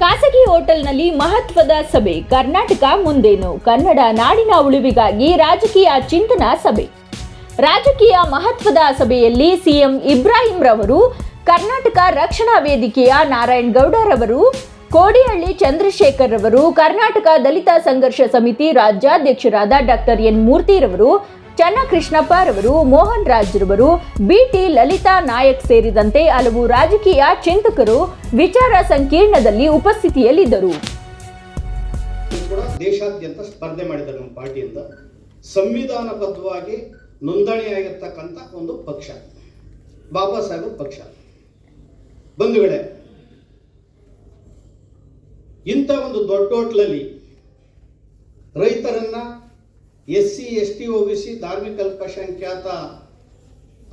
ಖಾಸಗಿ ಹೋಟೆಲ್ನಲ್ಲಿ ಮಹತ್ವದ ಸಭೆ, ಕರ್ನಾಟಕ ಮುಂದೇನು, ಕನ್ನಡ ನಾಡಿನ ಉಳಿವಿಗಾಗಿ ರಾಜಕೀಯ ಚಿಂತನಾ ಸಭೆ. ರಾಜಕೀಯ ಮಹತ್ವದ ಸಭೆಯಲ್ಲಿ ಸಿಎಂ ಇಬ್ರಾಹಿಂ ರವರು, ಕರ್ನಾಟಕ ರಕ್ಷಣಾ ವೇದಿಕೆಯ ನಾರಾಯಣ್ ಗೌಡರವರು ಕೋಡಿಹಳ್ಳಿ ಚಂದ್ರಶೇಖರ್ ರವರು, ಕರ್ನಾಟಕ ದಲಿತ ಸಂಘರ್ಷ ಸಮಿತಿ ರಾಜ್ಯಾಧ್ಯಕ್ಷರಾದ ಡಾಕ್ಟರ್ ಎನ್ ಮೂರ್ತಿರವರು ಚನ್ನಕೃಷ್ಣಪ್ಪ ರವರು ಮೋಹನ್ ರಾಜ್ ರವರು ಬಿಟಿ ಲಲಿತಾ ನಾಯಕ್ ಸೇರಿದಂತೆ ಹಲವು ರಾಜಕೀಯ ಚಿಂತಕರು ವಿಚಾರ ಸಂಕೀರ್ಣದಲ್ಲಿ ಉಪಸ್ಥಿತಿಯಲ್ಲಿದ್ದರು. ದೇಶಾದ್ಯಂತ ಸ್ಪರ್ಧೆ ಮಾಡಿದ ನಮ್ಮ ಪಾರ್ಟಿಯಿಂದ ಸಂವಿಧಾನಬದ್ಧವಾಗಿ ನೋಂದಣಿಯಾಗಿರ್ತಕ್ಕಂಥ ಒಂದು ಪಕ್ಷ. ಬಾಬಾ ಸಾಹೇಬ್ ಪಕ್ಷ. ಬಂಧುಗಳೇ, ಇಂಥ ಒಂದು ದೊಡ್ಡ ಹೋಟ್ಲಲ್ಲಿ ರೈತರನ್ನ S C, S T, O B C ಧಾರ್ಮಿಕ ಅಲ್ಪಸಂಖ್ಯಾತ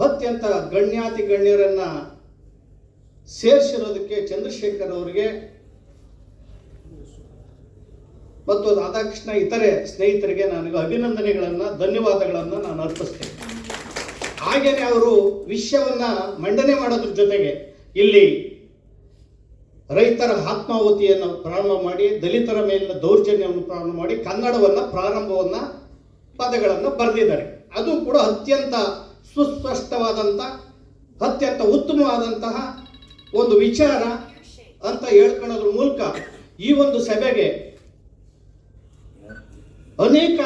ಅತ್ಯಂತ ಗಣ್ಯಾತಿ ಗಣ್ಯರನ್ನ ಸೇರಿಸಿರೋದಕ್ಕೆ ಚಂದ್ರಶೇಖರ್ ಅವರಿಗೆ ಮತ್ತು ರಾಧಾಕೃಷ್ಣ ಇತರೆ ಸ್ನೇಹಿತರಿಗೆ ನನಗೆ ಅಭಿನಂದನೆಗಳನ್ನ, ಧನ್ಯವಾದಗಳನ್ನ ನಾನು ಅರ್ಪಿಸ್ತೇನೆ. ಹಾಗೇನೆ ಅವರು ವಿಷಯವನ್ನ ಮಂಡನೆ ಮಾಡೋದ್ರ ಜೊತೆಗೆ ಇಲ್ಲಿ ರೈತರ ಆತ್ಮಾಹುತಿಯನ್ನು ಪ್ರಾರಂಭ ಮಾಡಿ, ದಲಿತರ ಮೇಲಿನ ದೌರ್ಜನ್ಯವನ್ನು ಪ್ರಾರಂಭ ಮಾಡಿ, ಕನ್ನಡವನ್ನ ಪ್ರಾರಂಭವನ್ನ ಪದಗಳನ್ನು ಬರೆದಿದ್ದಾರೆ. ಅದು ಕೂಡ ಅತ್ಯಂತ ಸುಸ್ಪಷ್ಟವಾದಂಥ ಅತ್ಯಂತ ಉತ್ತಮವಾದಂತಹ ಒಂದು ವಿಚಾರ ಅಂತ ಹೇಳ್ಕೊಳ್ಳೋದ್ರ ಮೂಲಕ ಈ ಒಂದು ಸಭೆಗೆ ಅನೇಕ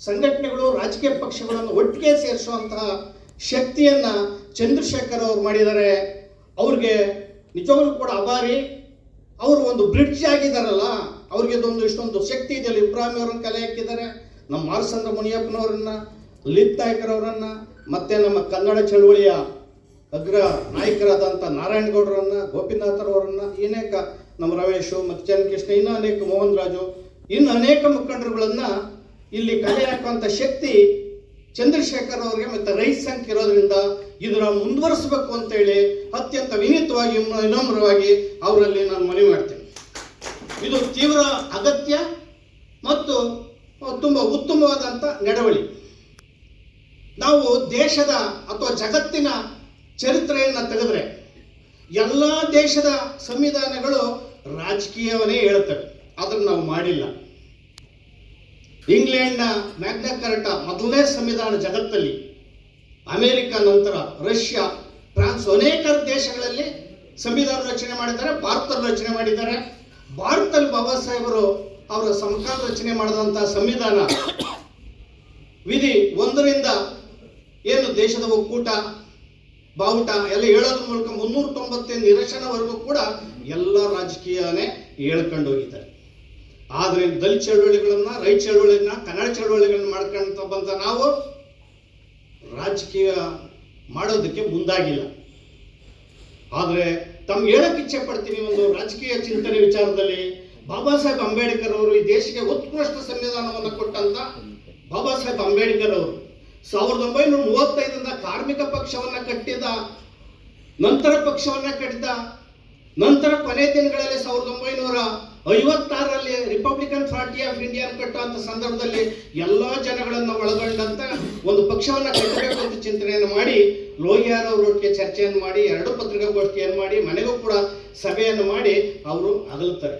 ಸಂಘಟನೆಗಳು, ರಾಜಕೀಯ ಪಕ್ಷಗಳನ್ನು ಒಟ್ಟಿಗೆ ಸೇರಿಸುವಂತಹ ಶಕ್ತಿಯನ್ನ ಚಂದ್ರಶೇಖರ್ ಅವರು ಮಾಡಿದ್ದಾರೆ. ಅವ್ರಿಗೆ ನಿಜವಾಗ್ಲೂ ಕೂಡ ಅಭಾರಿ ಅವರು ಒಂದು ಬ್ರಿಡ್ಜ್ ಆಗಿದ್ದಾರಲ್ಲ ಅವ್ರಿಗೆ ಇದೊಂದು ಇಷ್ಟೊಂದು ಶಕ್ತಿ ಇದೆಯಲ್ಲ ಇಬ್ರಾಹಿಂ ಅವರನ್ನು ಕಲೆ ಹಾಕಿದ್ದಾರೆ. ನಮ್ಮ ಮಾರಸಂದ್ರ ಮುನಿಯಪ್ಪನವರನ್ನ, ಲಲಿತ್ ನಾಯಕರವರನ್ನ, ಮತ್ತೆ ನಮ್ಮ ಕನ್ನಡ ಚಳುವಳಿಯ ಅಗ್ರ ನಾಯಕರಾದಂಥ ನಾರಾಯಣಗೌಡರನ್ನ, ಗೋಪಿನಾಥರವರನ್ನ ಅನೇಕ ನಮ್ಮ ರಮೇಶು ಮತ್ತು ಚನ್ನಕೃಷ್ಣ, ಇನ್ನೂ ಅನೇಕ ಮೋಹನ್ ರಾಜು ಇನ್ನು ಅನೇಕ ಮುಖಂಡರುಗಳನ್ನು ಇಲ್ಲಿ ಕಲೆ ಹಾಕುವಂಥ ಶಕ್ತಿ ಚಂದ್ರಶೇಖರ್ ಅವರಿಗೆ ಮತ್ತೆ ರೈತ ಸಂಖ್ಯೆ ಇರೋದ್ರಿಂದ ಇದನ್ನ ಮುಂದುವರಿಸಬೇಕು ಅಂತೇಳಿ ಅತ್ಯಂತ ವಿನೀತವಾಗಿ ವಿನಮ್ರವಾಗಿ ಅವರಲ್ಲಿ ನಾನು ಮನವಿ ಮಾಡ್ತೇನೆ. ಇದು ತೀವ್ರ ಅಗತ್ಯ ಮತ್ತು ತುಂಬ ಉತ್ತಮವಾದಂಥ ನಡವಳಿ. ನಾವು ದೇಶದ ಅಥವಾ ಜಗತ್ತಿನ ಚರಿತ್ರೆಯನ್ನು ತೆಗೆದ್ರೆ ಎಲ್ಲ ದೇಶದ ಸಂವಿಧಾನಗಳು ರಾಜಕೀಯವನ್ನೇ ಹೇಳುತ್ತವೆ. ಅದನ್ನು ನಾವು ಮಾಡಿಲ್ಲ. ಇಂಗ್ಲೆಂಡ್ನ ಮ್ಯಾಗ್ನಾ ಕರ್ಟ ಮೊದಲನೇ ಸಂವಿಧಾನ ಜಗತ್ತಲ್ಲಿ, ಅಮೆರಿಕ ನಂತರ ರಷ್ಯಾ, ಫ್ರಾನ್ಸ್ ಅನೇಕ ದೇಶಗಳಲ್ಲಿ ಸಂವಿಧಾನ ರಚನೆ ಮಾಡಿದ್ದಾರೆ, ಭಾರತ ರಚನೆ ಮಾಡಿದ್ದಾರೆ. ಭಾರತದಲ್ಲಿ ಬಾಬಾ ಸಾಹೇಬರು ಅವರ ಸಮಕಾಲ ರಚನೆ ಮಾಡಿದಂಥ ಸಂವಿಧಾನ ವಿಧಿ ಒಂದರಿಂದ ಏನು ದೇಶದ ಒಕ್ಕೂಟ, ಬಾವುಟ ಎಲ್ಲ ಹೇಳೋದ್ರ ಮೂಲಕ ಮುನ್ನೂರ ತೊಂಬತ್ತೈದು ನಿರಶನವರೆಗೂ ಕೂಡ ಎಲ್ಲ ರಾಜಕೀಯನೇ ಹೇಳ್ಕೊಂಡು ಹೋಗಿದ್ದಾರೆ. ಆದರೆ ದಲಿತ ಚಳವಳಿಗಳನ್ನ, ರೈತ ಚಳವಳಿಗಳನ್ನ, ಕನ್ನಡ ಚಳವಳಿಗಳನ್ನ ಮಾಡ್ಕೊಂತ ಬಂದ ನಾವು ರಾಜಕೀಯ ಮಾಡೋದಕ್ಕೆ ಮುಂದಾಗಿಲ್ಲ. ಆದರೆ ತಮ್ಗೆ ಹೇಳಕ್ ಇಚ್ಛೆ ಪಡ್ತೀನಿ ಒಂದು ರಾಜಕೀಯ ಚಿಂತನೆ ವಿಚಾರದಲ್ಲಿ. ಬಾಬಾ ಸಾಹೇಬ್ ಅಂಬೇಡ್ಕರ್ ಅವರು ಈ ದೇಶಕ್ಕೆ ಉತ್ಕೃಷ್ಟ ಸಂವಿಧಾನವನ್ನು ಕೊಟ್ಟಂತ ಬಾಬಾ ಸಾಹೇಬ್ ಅಂಬೇಡ್ಕರ್ ಅವರು. ಸಾವಿರದ ಒಂಬೈನೂರ ಮೂವತ್ತೈದರಿಂದ ಕಾರ್ಮಿಕ ಪಕ್ಷವನ್ನ ಕಟ್ಟಿದ, ನಂತರ ಪಕ್ಷವನ್ನ ಕಟ್ಟಿದ, ನಂತರ ಕೊನೆ ದಿನಗಳಲ್ಲಿ ಸಾವಿರದ ಒಂಬೈನೂರ ಐವತ್ತಾರರಲ್ಲಿ ರಿಪಬ್ಲಿಕನ್ ಪಾರ್ಟಿ ಆಫ್ ಇಂಡಿಯಾ ಕಟ್ಟುವಂತ ಸಂದರ್ಭದಲ್ಲಿ ಎಲ್ಲಾ ಜನಗಳನ್ನ ಒಳಗೊಂಡಂತ ಒಂದು ಪಕ್ಷವನ್ನ ಕಟ್ಟಬೇಕು ಅಂತ ಚಿಂತನೆಯನ್ನು ಮಾಡಿ, ಲೋಹಿಯಾರ್ ಅವರೊಟ್ಟಿಗೆ ಚರ್ಚೆಯನ್ನು ಮಾಡಿ, ಎರಡು ಪತ್ರಿಕಾಗೋಷ್ಠಿಯನ್ನು ಮಾಡಿ, ಮನೆಗೂ ಕೂಡ ಸಭೆಯನ್ನು ಮಾಡಿ ಅವರು ಅಗಲ್ತಾರೆ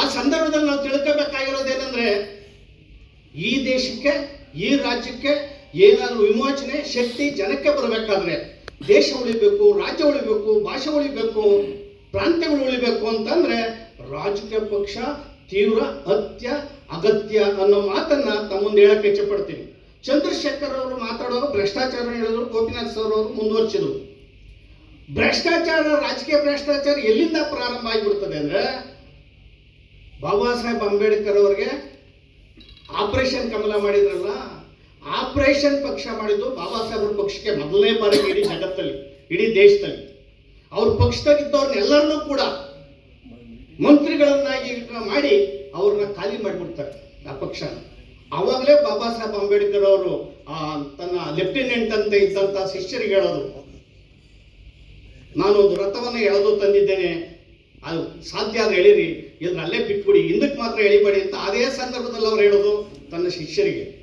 ಆ ಸಂದರ್ಭದಲ್ಲಿ ನಾವು ತಿಳ್ಕೋಬೇಕಾಗಿರೋದೇನೆಂದ್ರೆ, ಈ ದೇಶಕ್ಕೆ, ಈ ರಾಜ್ಯಕ್ಕೆ ಏನಾದರೂ ವಿಮೋಚನೆ ಶಕ್ತಿ ಜನಕ್ಕೆ ಬರಬೇಕಾದ್ರೆ ದೇಶ ಉಳಿಬೇಕು, ರಾಜ್ಯ ಉಳಿಬೇಕು, ಭಾಷೆ ಉಳಿಬೇಕು ಪ್ರಾಂತ್ಯಗಳು ಉಳಿಬೇಕು ಅಂತಂದ್ರೆ ರಾಜಕೀಯ ಪಕ್ಷ ತೀವ್ರ ಅತ್ಯ ಅಗತ್ಯ ಅನ್ನೋ ಮಾತನ್ನ ತಮ್ಮ ಮುಂದೆ ಹೇಳಕ್ಕೆ ಇಚ್ಛೆ ಪಡ್ತೀನಿ. ಚಂದ್ರಶೇಖರ್ ಅವರು ಮಾತಾಡುವಾಗ ಭ್ರಷ್ಟಾಚಾರ ಹೇಳಿದ್ರು, ಗೋಪಿನಾಥ್ ಸರ್ ಅವರು ಮುಂದುವರಿಸಿದ್ರು. ಭ್ರಷ್ಟಾಚಾರ, ರಾಜಕೀಯ ಭ್ರಷ್ಟಾಚಾರ ಎಲ್ಲಿಂದ ಪ್ರಾರಂಭ ಆಗಿಬಿಡ್ತದೆ ಅಂದ್ರೆ ಬಾಬಾ ಸಾಹೇಬ್ ಅಂಬೇಡ್ಕರ್ ಅವರಿಗೆ ಆಪರೇಷನ್ ಕಮಲ ಮಾಡಿದ್ರಲ್ಲ, ಆಪರೇಷನ್ ಪಕ್ಷ ಮಾಡಿದ್ದು ಬಾಬಾ ಸಾಹೇಬ್ರ ಪಕ್ಷಕ್ಕೆ ಮೊದಲನೇ ಬಾರಿಗೆ ಇಡೀ ಜಗತ್ತಲ್ಲಿ, ಇಡೀ ದೇಶದಲ್ಲಿ. ಅವ್ರ ಪಕ್ಷದಾಗಿದ್ದವ್ರನ್ನೆಲ್ಲರನ್ನೂ ಕೂಡ ಮಂತ್ರಿಗಳನ್ನಾಗಿ ಮಾಡಿ ಅವ್ರನ್ನ ಖಾಲಿ ಮಾಡಿಬಿಡ್ತಾರೆ ಆ ಪಕ್ಷ. ಅವಾಗಲೇ ಬಾಬಾ ಸಾಹೇಬ್ ಅಂಬೇಡ್ಕರ್ ಅವರು, ಆ, ತನ್ನ ಲೆಫ್ಟಿನೆಂಟ್ ಅಂತ ಇದ್ದಂಥ ಶಿಷ್ಯರಿಗೆ ಹೇಳೋದು. ನಾನೊಂದು ರಥವನ್ನು ಎಳೆದು ತಂದಿದ್ದೇನೆ. ಅದು ಸಾಧ್ಯ ಆದ್ರೆ ಎಳೀರಿ. ಇದ್ರ ಅಲ್ಲೇ ಬಿಟ್ಬಿಡಿ. ಹಿಂದಕ್ಕೆ ಮಾತ್ರ ಎಳಿಬೇಡಿ ಅಂತ ಅದೇ ಸಂದರ್ಭದಲ್ಲಿ ಅವ್ರು ಹೇಳೋದು ತನ್ನ ಶಿಷ್ಯರಿಗೆ.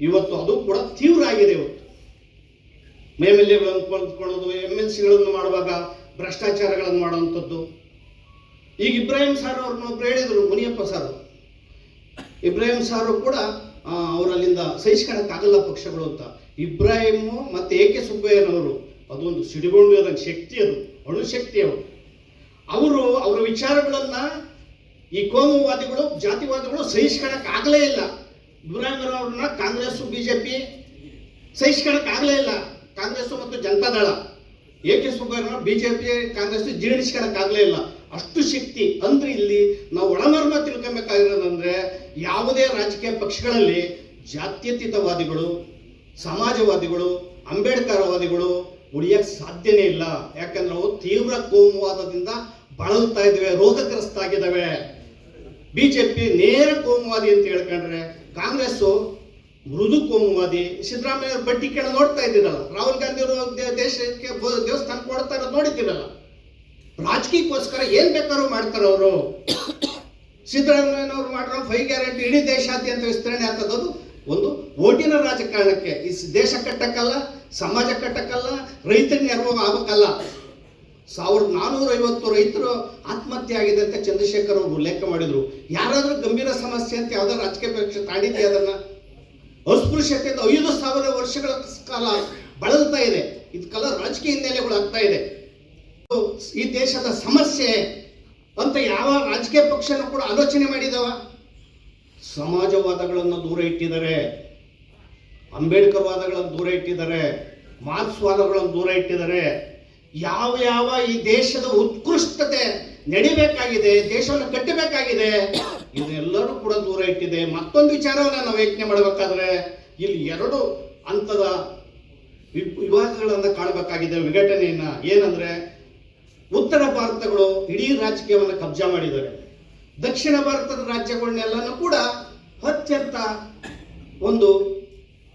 ಇವತ್ತು ಅದು ಕೂಡ ತೀವ್ರ ಆಗಿದೆ ಇವತ್ತು. ಎಗಳನ್ನು ಕೊಂಡ್ಕೊಳ್ಳೋದು ಎಂ ಎಲ್ ಸಿಗಳನ್ನು ಮಾಡುವಾಗ ಭ್ರಷ್ಟಾಚಾರಗಳನ್ನು ಮಾಡುವಂಥದ್ದು. ಈಗ ಇಬ್ರಾಹಿಂ ಸಾರ್ ಅವ್ರನ್ನ ಒಬ್ರು ಹೇಳಿದರು, ಮುನಿಯಪ್ಪ ಸಾರ್. ಇಬ್ರಾಹಿಂ ಸಾರು ಕೂಡ ಅವರಲ್ಲಿಂದ ಸಹಿಸ್ಕೊಳಕ್ಕಾಗಲ್ಲ ಪಕ್ಷಗಳು ಅಂತ. ಇಬ್ರಾಹಿಮು ಮತ್ತು ಎ ಕೆ ಸುಬ್ಬಯ್ಯನವರು ಅದೊಂದು ಸಿಡಿಗೊಂಡು ಶಕ್ತಿ ಅದು ಅಣುಶಕ್ತಿ ಅವರು ಅವರು ಅವರ ವಿಚಾರಗಳನ್ನು ಈ ಕೋಮುವಾದಿಗಳು, ಜಾತಿವಾದಿಗಳು ಸಹಿಸ್ಕೊಳ್ಳೋಕ್ಕಾಗಲೇ ಇಲ್ಲ. ಇಬ್ರಾಹಿಂ ಅವ್ರನ್ನ ಕಾಂಗ್ರೆಸ್ ಬಿಜೆಪಿ ಸಹಿಸಿಕೊಳ್ಳಕ್ಕೆ ಆಗಲೇ ಇಲ್ಲ. ಕಾಂಗ್ರೆಸ್ ಮತ್ತು ಜನತಾದಳ ಕೆ ಸುಬ್ಬಯ್ಯನ ಬಿಜೆಪಿ ಕಾಂಗ್ರೆಸ್ ಜೀರ್ಣಿಸ್ಕೊಳಕ್ ಆಗಲೇ ಇಲ್ಲ. ಅಷ್ಟು ಶಕ್ತಿ ಅಂದ್ರೆ ಇಲ್ಲಿ ನಾವು ಒಳಮರ್ಮ ತಿಳ್ಕೊಬೇಕಾಗಿರೋದಂದ್ರೆ ಯಾವುದೇ ರಾಜಕೀಯ ಪಕ್ಷಗಳಲ್ಲಿ ಜಾತ್ಯತೀತವಾದಿಗಳು, ಸಮಾಜವಾದಿಗಳು, ಅಂಬೇಡ್ಕರ್ವಾದಿಗಳು ಉಳಿಯಕ್ ಸಾಧ್ಯನೇ ಇಲ್ಲ. ಯಾಕಂದ್ರೆ ಅವು ತೀವ್ರ ಕೋಮುವಾದದಿಂದ ಬಳಲ್ತಾ ಇದ್ದಾವೆ ರೋಗಗ್ರಸ್ತ ಆಗಿದ್ದಾವೆ ಬಿಜೆಪಿ ನೇರ ಕೋಮುವಾದಿ ಅಂತ ಹೇಳ್ಕೊಂಡ್ರೆ ಕಾಂಗ್ರೆಸ್ಸು ಮೃದು ಕೋಮುವಾದಿ ಸಿದ್ದರಾಮಯ್ಯ ಅವ್ರ ಬಡ್ಡಿ ಕೇಳ ನೋಡ್ತಾ ಇದ್ದೀರಲ್ಲ ರಾಹುಲ್ ಗಾಂಧಿ ಅವರು ದೇಶಕ್ಕೆ ದೇವಸ್ಥಾನ ಕೊಡ್ತಾ ಇರೋದು ನೋಡಿದ್ದೀರಲ್ಲ. ರಾಜಕೀಯಕ್ಕೋಸ್ಕರ ಏನ್ ಬೇಕಾದ್ರೂ ಮಾಡ್ತಾರೆ ಅವರು. ಸಿದ್ದರಾಮಯ್ಯನವ್ರು ಮಾಡಿರೋ ಫೈ ಗ್ಯಾರಂಟಿ ಇಡೀ ದೇಶಾದ್ಯಂತ ವಿಸ್ತರಣೆ ಆಗ್ತದದು. ಒಂದು ಓಟಿನ ರಾಜಕಾರಣಕ್ಕೆ. ಈ ದೇಶ ಕಟ್ಟಕ್ಕಲ್ಲ, ಸಮಾಜ ಕಟ್ಟಕ್ಕಲ್ಲ, ರೈತರಿಗೆ ನೆರವು ಆಗಕ್ಕಲ್ಲ ಸಾವಿರದ ನಾನೂರ ಐವತ್ತು ರೈತರು ಆತ್ಮಹತ್ಯೆ ಆಗಿದೆ ಅಂತ ಚಂದ್ರಶೇಖರ್ ಅವರು ಉಲ್ಲೇಖ ಮಾಡಿದ್ರು. ಯಾರಾದರೂ ಗಂಭೀರ ಸಮಸ್ಯೆ ಅಂತ ಯಾವ್ದಾದ್ರು ರಾಜಕೀಯ ಪಕ್ಷ ತಾಂಡಿದ್ದೆ ಅದನ್ನ? ಅಸ್ಪೃಶ್ಯತೆಯಿಂದ ಐದು ಸಾವಿರ ವರ್ಷಗಳ ಕಾಲ ಬಳಲ್ತಾ ಇದೆ. ಇದಕ್ಕೆಲ್ಲ ರಾಜಕೀಯ ಹಿನ್ನೆಲೆಗಳು ಆಗ್ತಾ ಇದೆ ಈ ದೇಶದ ಸಮಸ್ಯೆ ಅಂತ ಯಾವ ರಾಜಕೀಯ ಪಕ್ಷನೂ ಕೂಡ ಆಲೋಚನೆ ಮಾಡಿದವ? ಸಮಾಜವಾದಗಳನ್ನು ದೂರ ಇಟ್ಟಿದ್ದಾರೆ. ಅಂಬೇಡ್ಕರ್ ವಾದಗಳನ್ನು ದೂರ ಇಟ್ಟಿದ್ದಾರೆ. ಮಾರ್ಕ್ಸ್ ವಾದಗಳನ್ನು ದೂರ ಇಟ್ಟಿದ್ದಾರೆ. ಯಾವ ಯಾವ ಈ ದೇಶದ ಉತ್ಕೃಷ್ಟತೆ ನಡಿಬೇಕಾಗಿದೆ, ದೇಶವನ್ನು ಕಟ್ಟಬೇಕಾಗಿದೆ ಇದನ್ನೆಲ್ಲರೂ ಕೂಡ ದೂರ ಇಟ್ಟಿದೆ. ಮತ್ತೊಂದು ವಿಚಾರವನ್ನು ನಾವು ಯೋಚನೆ ಮಾಡಬೇಕಾದ್ರೆ, ಇಲ್ಲಿ ಎರಡು ಹಂತದ ವಿಭಾಗಗಳನ್ನು ಕಾಣಬೇಕಾಗಿದೆ. ವಿಘಟನೆಯನ್ನ. ಏನಂದ್ರೆ, ಉತ್ತರ ಭಾರತಗಳು ಇಡೀ ರಾಜಕೀಯವನ್ನು ಕಬ್ಜಾ ಮಾಡಿದ್ದಾರೆ. ದಕ್ಷಿಣ ಭಾರತದ ರಾಜ್ಯಗಳನ್ನೆಲ್ಲನೂ ಕೂಡ ಅತ್ಯಂತ ಒಂದು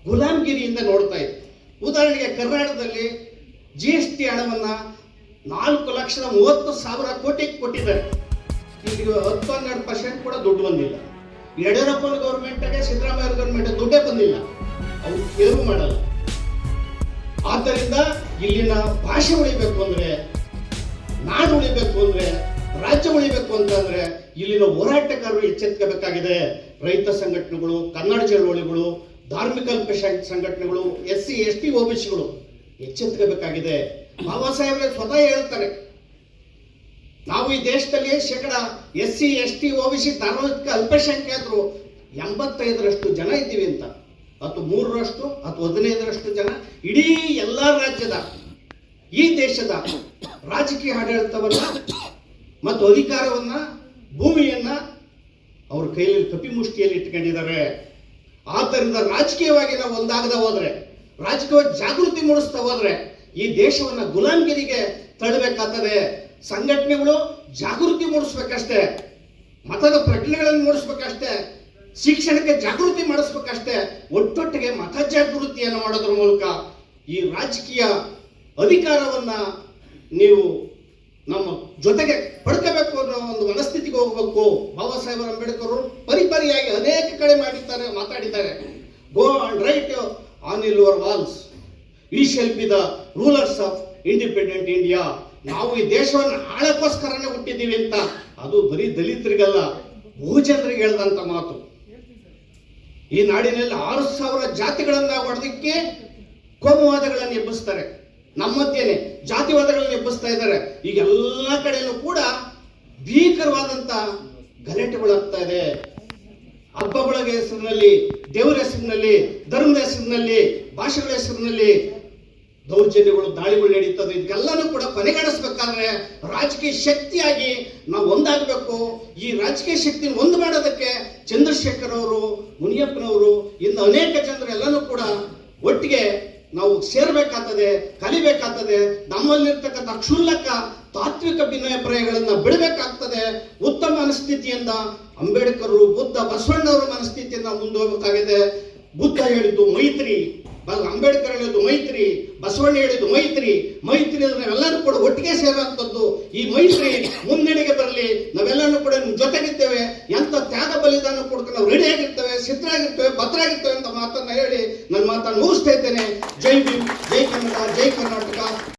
ಗುಲಾಮ್ಗಿರಿಯಿಂದ ನೋಡ್ತಾ ಇತ್ತು ಉದಾಹರಣೆಗೆ ಕರ್ನಾಟಕದಲ್ಲಿ ಜಿ ಎಸ್ ಟಿ ಹಣವನ್ನು ನಾಲ್ಕು ಲಕ್ಷದ ಮೂವತ್ತು ಸಾವಿರ ಕೋಟಿ ಕೊಟ್ಟಿದ್ದಾರೆ. ಈಗ ಹತ್ತು ಹನ್ನೆರಡು ಪರ್ಸೆಂಟ್ ಕೂಡ ದುಡ್ಡು ಬಂದಿಲ್ಲ. ಯಡಿಯೂರಪ್ಪನ ಗೌರ್ಮೆಂಟ್ಗೆ ಸಿದ್ದರಾಮಯ್ಯ ಗೌರ್ಮೆಂಟ್ ದುಡ್ಡೇ ಬಂದಿಲ್ಲ. ಅವ್ರು ಕೇರು ಮಾಡಲ್ಲ. ಆದ್ದರಿಂದ ಇಲ್ಲಿನ ಭಾಷೆ ಉಳಿಬೇಕು ಅಂದ್ರೆ, ನಾಡು ಉಳಿಬೇಕು ಅಂದ್ರೆ, ರಾಜ್ಯ ಉಳಿಬೇಕು ಅಂತಂದ್ರೆ ಇಲ್ಲಿನ ಹೋರಾಟಗಾರರು ಎಚ್ಚೆತ್ಕೋಬೇಕಾಗಿದೆ. ರೈತ ಸಂಘಟನೆಗಳು, ಕನ್ನಡ ಚಳವಳಿಗಳು, ಧಾರ್ಮಿಕ ಅಲ್ಪಸಂಖ್ಯಾತ ಸಂಘಟನೆಗಳು ಎಸ್ ಸಿ ಎಸ್ ಟಿ ಓಬಿಸಿಗಳು ಎಚ್ಚೆತ್ಕೋಬೇಕಾಗಿದೆ. ಬಾಬಾ ಸಾಹೇಬ್ರೆ ಸ್ವತಃ ಹೇಳ್ತಾರೆ ನಾವು ಈ ದೇಶದಲ್ಲಿ ಶೇಕಡ S C S T OBC ಧಾರ್ಮಿಕ ಅಲ್ಪಸಂಖ್ಯಾತರು ಎಂಬತ್ತೈದರಷ್ಟು ಜನ ಇದ್ದೀವಿ ಅಂತ. ಅಥವಾ ಮೂರರಷ್ಟು ಅಥವಾ ಹದಿನೈದರಷ್ಟು ಜನ ಇಡೀ ಎಲ್ಲ ರಾಜ್ಯದ, ಈ ದೇಶದ ರಾಜಕೀಯ ಆಡಳಿತವನ್ನ ಮತ್ತು ಅಧಿಕಾರವನ್ನ, ಭೂಮಿಯನ್ನ ಅವ್ರ ಕೈಯಲ್ಲಿ ಕಪಿಮುಷ್ಟಿಯಲ್ಲಿ ಇಟ್ಕೊಂಡಿದ್ದಾರೆ. ಆದ್ದರಿಂದ ರಾಜಕೀಯವಾಗಿ ನಾವು ಒಂದಾಗದ ಹೋದ್ರೆ ರಾಜಕೀಯ ಜಾಗೃತಿ ಮೂಡಿಸ್ತಾ ಹೋದ್ರೆ ಈ ದೇಶವನ್ನ ಗುಲಾಮಗಿರಿಗೆ ತಳ್ಳಬೇಕಾಗ್ತದೆ. ಸಂಘಟನೆಗಳು ಜಾಗೃತಿ ಮೂಡಿಸ್ಬೇಕಷ್ಟೇ, ಮತದ ಪ್ರಜ್ಞೆಗಳನ್ನು ಮೂಡಿಸ್ಬೇಕಷ್ಟೇ, ಶಿಕ್ಷಣಕ್ಕೆ ಜಾಗೃತಿ ಮಾಡಿಸ್ಬೇಕಷ್ಟೇ, ಒಟ್ಟೊಟ್ಟಿಗೆ ಮತ ಜಾಗೃತಿಯನ್ನು ಮಾಡೋದ್ರ ಮೂಲಕ ಈ ರಾಜಕೀಯ ಅಧಿಕಾರವನ್ನ ನೀವು ನಮ್ಮ ಜೊತೆಗೆ ಪಡ್ಕೋಬೇಕು ಅನ್ನೋ ಒಂದು ಮನಸ್ಥಿತಿಗೆ ಹೋಗ್ಬೇಕು. ಬಾಬಾ ಸಾಹೇಬ್ ಅಂಬೇಡ್ಕರ್ ಪರಿಪರಿಯಾಗಿ ಅನೇಕ ಕಡೆ ಮಾಡಿದ್ದಾರೆ, ಮಾತಾಡಿದ್ದಾರೆ. Go and write on all walls we shall be the rulers of independent India ನಾವು ಈ ದೇಶವನ್ನು ಆಳಕ್ಕೋಸ್ಕರನೇ ಹುಟ್ಟಿದ್ದೀವಿ ಅಂತ, ಅದು ಬರೀ ದಲಿತರಿಗಲ್ಲ, ಬಹುಜನರಿಗೆ ಹೇಳ್ದಂತ ಮಾತು. ಈ ನಾಡಿನಲ್ಲಿ ಆರು ಸಾವಿರ ಜಾತಿಗಳನ್ನ ಹೊಡೆದಕ್ಕೆ ಕೋಮುವಾದಗಳನ್ನು ಎಬ್ಬಿಸ್ತಾರೆ. ನಮ್ಮತ್ತೇನೆ ಜಾತಿವಾದಗಳನ್ನ ಎಬ್ಬಿಸ್ತಾ ಇದ್ದಾರೆ. ಈಗ ಎಲ್ಲ ಕಡೆಯೂ ಕೂಡ ಭೀಕರವಾದಂತ ಗಲಾಟೆಗಳಾಗ್ತಾ ಇದೆ. ಹಬ್ಬಗಳ ಹೆಸರಿನಲ್ಲಿ, ದೇವರ ಹೆಸರಿನಲ್ಲಿ, ಧರ್ಮದ ಹೆಸರಿನಲ್ಲಿ, ಭಾಷೆಗಳ ಹೆಸರಿನಲ್ಲಿ ದೌರ್ಜನ್ಯಗಳು, ದಾಳಿಗಳು ನಡೀತದೆ, ಇದಕ್ಕೆಲ್ಲನೂ ಕೂಡ ಕೊನೆಗಾಣಿಸ್ಬೇಕಾದ್ರೆ ರಾಜಕೀಯ ಶಕ್ತಿಯಾಗಿ ನಾವು ಒಂದಾಗಬೇಕು. ಈ ರಾಜಕೀಯ ಶಕ್ತಿನ ಒಂದು ಮಾಡೋದಕ್ಕೆ ಚಂದ್ರಶೇಖರ್ ಅವರು ಮುನಿಯಪ್ಪನವರು, ಇನ್ನು ಅನೇಕ ಜನರು ಎಲ್ಲನೂ ಕೂಡ ಒಟ್ಟಿಗೆ ನಾವು ಸೇರ್ಬೇಕಾಗ್ತದೆ, ಕಲಿಬೇಕಾಗ್ತದೆ. ನಮ್ಮಲ್ಲಿರ್ತಕ್ಕಂಥ ಕ್ಷುಲ್ಲಕ ತಾತ್ವಿಕ ಭಿನ್ನಾಭಿಪ್ರಾಯಗಳನ್ನ ಬಿಡಬೇಕಾಗ್ತದೆ. ಉತ್ತಮ ಮನಸ್ಥಿತಿಯಿಂದ ಅಂಬೇಡ್ಕರ್ ಬುದ್ಧ ಬಸವಣ್ಣವರ ಮನಸ್ಥಿತಿಯಿಂದ ಮುಂದೆ ಹೋಗಬೇಕಾಗಿದೆ. ಬುದ್ಧ ಹೇಳಿದ್ದು ಮೈತ್ರಿ. ಅಂಬೇಡ್ಕರ್ ಹೇಳಿದ್ದು ಮೈತ್ರಿ, ಬಸವಣ್ಣ ಹೇಳಿದ್ದು ಮೈತ್ರಿ. ಮೈತ್ರಿ ಅಂದ್ರೆ ಎಲ್ಲರೂ ಕೂಡ ಒಟ್ಟಿಗೆ ಸೇರುವಂತದ್ದು ಈ ಮೈತ್ರಿ ಮುನ್ನಡೆಗೆ ಬರಲಿ, ನಾವೆಲ್ಲರೂ ಕೂಡ ನಿಮ್ಮ ಜೊತೆಗಿರ್ತೇವೆ. ಎಂತ ತ್ಯಾಗ ಬಲಿದಾನ ಕೊಡ್ಕೊಂಡು ನಾವು ರೆಡಿ ಆಗಿರ್ತೇವೆ ಸಿದ್ಧರಾಗಿರ್ತೇವೆ ಭದ್ರಾಗಿರ್ತೇವೆ ಅಂತ ಮಾತನ್ನ ಹೇಳಿ ನನ್ನ ಮಾತನ್ನು ಮುಗಿಸ್ತಾ ಇದ್ದೇನೆ. ಜೈ ಭೀಮ್, ಜೈ ಕನ್ನಡ, ಜೈ ಕರ್ನಾಟಕ.